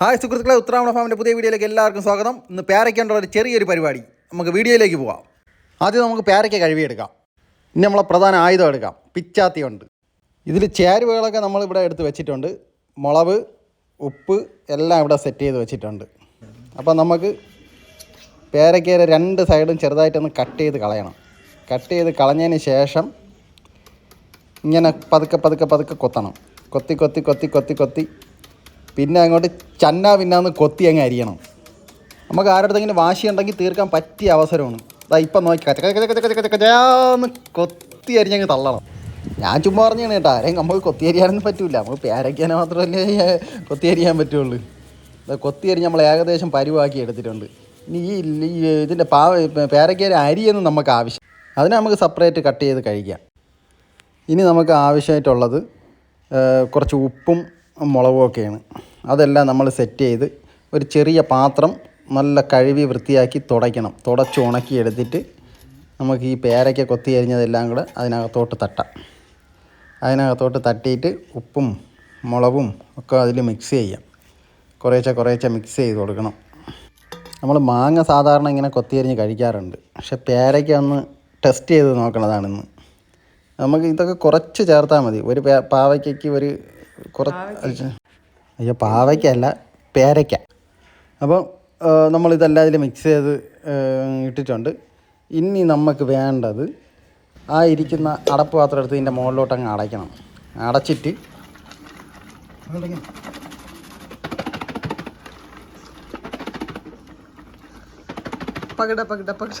Hi സുഹൃത്തുക്കളെ ഉത്തരാവണ ഫാമിന്റെ പുതിയ വീഡിയോയിലേക്ക് എല്ലാവർക്കും സ്വാഗതം. ഇന്ന് പേരയ്ക്കേണ്ട ഒരു ചെറിയൊരു പരിപാടി. നമുക്ക് വീഡിയോയിലേക്ക് പോകാം. ആദ്യം നമുക്ക് പേരയ്ക്ക കഴുകിയെടുക്കാം. ഇനി നമ്മളെ പ്രധാന ആയുധം എടുക്കാം. പിച്ചാത്തി ഉണ്ട്. ഇതിൽ ചേരുവകളൊക്കെ നമ്മളിവിടെ എടുത്ത് വെച്ചിട്ടുണ്ട്. മുളക് ഉപ്പ് എല്ലാം ഇവിടെ സെറ്റ് ചെയ്ത് വെച്ചിട്ടുണ്ട്. അപ്പോൾ നമുക്ക് പേരയ്ക്കയുടെ രണ്ട് സൈഡും ചെറുതായിട്ടൊന്ന് കട്ട് ചെയ്ത് കളയണം. കട്ട് ചെയ്ത് കളഞ്ഞതിന് ശേഷം ഇങ്ങനെ പതുക്കെ പതുക്കെ പതുക്കെ കൊത്തണം. കൊത്തി കൊത്തി കൊത്തി കൊത്തി കൊത്തി പിന്നെ അങ്ങോട്ട് ചന്ന പിന്നാന്ന് കൊത്തി അങ്ങ് അരിയണം. നമുക്ക് ആരുടെങ്കിലും വാശി ഉണ്ടെങ്കിൽ തീർക്കാൻ പറ്റിയ അവസരമാണ്. അതാ ഇപ്പം നോക്കി കച്ച കച്ച കച്ച കച്ച കച്ച കച്ചാന്ന് കൊത്തി അരിഞ്ഞങ്ങ് തള്ളണം. ഞാൻ ചുമ്മാ പറഞ്ഞാണ് കേട്ടോ ആരെയും നമുക്ക് കൊത്തി അരിയാനൊന്നും പറ്റില്ല നമുക്ക് പേരയ്ക്കാനെ മാത്രമല്ലേ കൊത്തി അരിയാൻ പറ്റുള്ളൂ. കൊത്തി അരിഞ്ഞ് നമ്മൾ ഏകദേശം പരിവാക്കി എടുത്തിട്ടുണ്ട്. ഇനി ഈ ഈ ഇതിന്റെ പാവ പേരയ്ക്കാരെ അരിയൊന്നും നമുക്ക് ആവശ്യം അതിനെ നമുക്ക് സെപ്പറേറ്റ് കട്ട് ചെയ്ത് കഴിക്കാം. ഇനി നമുക്ക് ആവശ്യമായിട്ടുള്ളത് കുറച്ച് ഉപ്പും മുളകും ഒക്കെയാണ് അതെല്ലാം നമ്മൾ സെറ്റ് ചെയ്ത് ഒരു ചെറിയ പാത്രം നല്ല കഴുകി വൃത്തിയാക്കി തുടയ്ക്കണം. തുടച്ച് ഉണക്കി എടുത്തിട്ട് നമുക്ക് ഈ പേരയ്ക്ക കൊത്തി അരിഞ്ഞതെല്ലാം കൂടെ അതിനകത്തോട്ട് തട്ടാം. അതിനകത്തോട്ട് തട്ടിയിട്ട് ഉപ്പും മുളകും ഒക്കെ അതിൽ മിക്സ് ചെയ്യാം. കുറേശ്ശെ കുറേശ്ശെ മിക്സ് ചെയ്ത് കൊടുക്കണം. നമ്മൾ മാങ്ങ സാധാരണ ഇങ്ങനെ കൊത്തിയരിഞ്ഞ് കഴിക്കാറുണ്ട്. പക്ഷെ പേരയ്ക്ക ഒന്ന് ടെസ്റ്റ് ചെയ്ത് നോക്കണതാണിന്ന്. നമുക്ക് ഇതൊക്കെ കുറച്ച് ചേർത്താൽ മതി. ഒരു പാവയ്ക്കയ്ക്ക് ഒരു കുറച്ച് അയ്യോ പാവയ്ക്കല്ല പേരയ്ക്ക. അപ്പം നമ്മളിതെല്ലാം ഇതിൽ മിക്സ് ചെയ്ത് ഇട്ടിട്ടുണ്ട്. ഇനി നമുക്ക് വേണ്ടത് ആ ഇരിക്കുന്ന അടപ്പ് പാത്രം എടുത്ത് ഇതിന്റെ മുകളിലോട്ട് അങ്ങ് അടയ്ക്കണം. അടച്ചിട്ട് പകിട പകിട പകിട.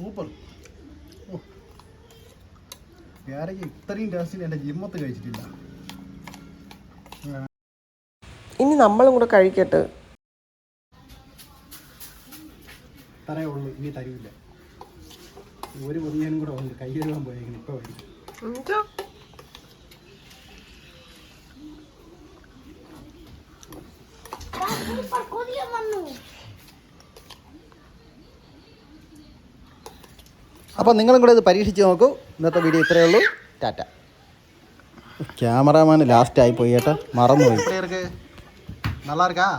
സൂപ്പർ. വേറെ ഇത്രയും ടേസ്റ്റിൽ എന്റെ ജിമ്മത്ത് കഴിച്ചിട്ടില്ല. ഇനി നമ്മളും കൂടെ കഴിക്കട്ടെ. തരേ ഉള്ളൂ ഇനി തരൂല്ല. ഒരു പൊതിയാനും കൂടെ ഉണ്ട് കൈ കഴുകാൻ പോയേക്കണം ഇപ്പോൾ വരും അപ്പോൾ നിങ്ങളും കൂടെ ഇത് പരീക്ഷിച്ച് നോക്കൂ ഇന്നത്തെ വീഡിയോ ഇത്രയേ ഉള്ളൂ ടാറ്റ ക്യാമറാമാൻ ലാസ്റ്റ് ആയി പോയി കേട്ടോ മറന്നുപോയി நல்லா இருக்கா